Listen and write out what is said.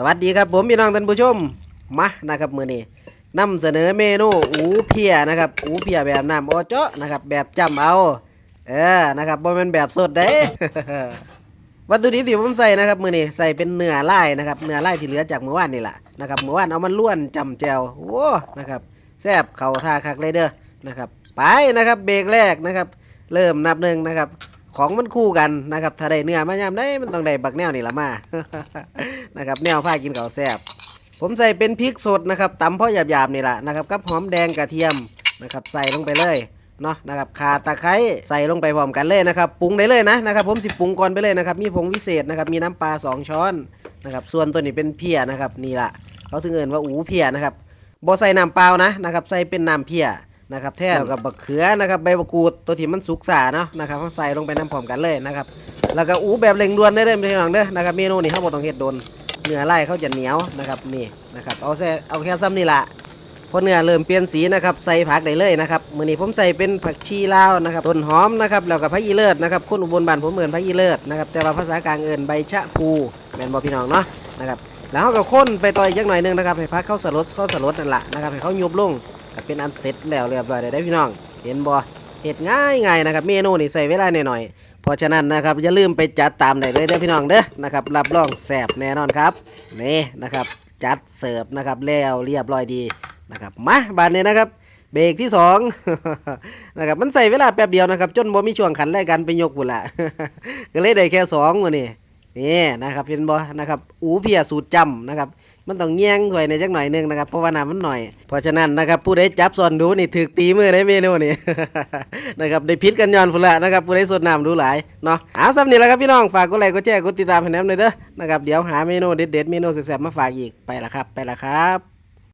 สวัสดีครับผมพี่น้องท่านผู้ชมมานะครับมือนี้นำเสนอเมนูอูเพียนะครับอูเพียแบบน้ำโอเจาะนะครับ แบบจำเอาเออนะครับบ่แม่นแบบสดเด้วัตถุดิบที่ผมใส่นะครับมือนี้ใส่เป็นเนื้อลายนะครับเนื้อลายที่เหลือจากเมื่อวานนี่แหละนะครับเมื่อวานเอามันล้วนจำแจวโอ้นะครับแซ่บเข่าท่าคักเลยเด้อนะครับไปนะครับเบรกแรกนะครับ เริ่มนับหนึ่งนะครับ ของมันคู่กันนะครับ ถ้าได้เนื้อมายามได้มันต้องได้บักแนวนี่ละมา นะครับแนวผ้ากินข้าวแซ่บผมใส่เป็นพริกสดนะครับตำเพาะหยาบๆนี่แหละนะครับกับหอมแดงกระเทียมนะครับใส่ลงไปเลยเนาะนะครับขาตะไคร้ใส่ลงไปพร้อมกันเลยนะครับปรุงได้เลยนะนะครับผมสิปรุงก่อนไปเลยนะครับมีผงวิเศษนะครับมีน้ำปลาสองช้อนนะครับส่วนตัวนี้เป็นเพียนะครับนี่ละเขาถึงเอินว่าอูเพียนะครับบ่ใส่น้ำเปล่านะนะครับใส่เป็นน้ำเพียนะครับแท่กับบักเขือนะครับใบมะกรูดตัวที่มันสุกสาเนาะนะครับเขาใส่ลงไปน้ำพร้อมกันเลยนะครับแล้วก็อูแบบเร่งด่วนได้เลยพี่น้องเด้อนะครับเมนูนี้เขาบอกต้องเฮ็ดโดน เนื้อไล่เขาจะเหนียวนะครับนี่นะครับเอาแค่เอาแค่ซ้ำนี่ละพอเนื้อเริ่มเปลี่ยนสีนะครับใส่ผักได้เลยนะครับมือนี้ผมใส่เป็นผักชีลาวนะครับต้นหอมนะครับแล้วก็ผักอีเลิศนะครับคนอุบลบ้านผมเอิ้นผักอีเลิศนะครับแต่ว่าภาษากลางเอินใบชะพูแมนบ่พี่น้องเนาะนะครับแล้วเขาก็ค้นไปต่ออีกจักหน่อยหนึงนะครับให้ผักเข้าสลดเข้าสลดนั่นแหละนะครับให้เขายุบลงก็เป็นอันเสร็จแล้วเรียบร้อยได้พี่น้อง เห็นบ่เห็ดง่ายง่ายนะครับเมนูนี่ใส่เวลาหน่อยๆ เพราะฉะนั้นนะครับอย่าลืมไปจัดตามได้เลยเด้อพี่น้องเด้อนะครับรับรองแซ่บแน่นอนครับนี่นะครับจัดเสิร์ฟนะครับแล้วเรียบร้อยดีนะครับมาบานนี้นะครับเบรกที่สองนะครับมันใส่เวลาแป๊บเดียวนะครับจนบ่มีช่วงขันรายการไปยกพุ่นละก็เลยได้แค่สองวันนี้นี่นะครับเห็นบ่นะครับอูเพียสูตรจำนะครับ มันต้องแย่งถ้วยในจักหน่อยหนึงนะครับเพราะว่าน้ำมันหน่อย เพราะฉะนั้นนะครับผู้ใดจับส่วนดูนี่ถือตีมือได้เมนูนี่นะครับได้พิษกันย้อนฟุละนะครับผู้ใดสดน้ำดูหลายเนาะเอาสำนี้แล้วครับพี่น้องฝากกดไลค์กดแชร์กดติดตามให้แนมเลยเด้อนะครับเดี๋ยวหาเมนูเด็ดๆเมนูแซ่บๆมาฝากอีกไปละครับ ไปละครับ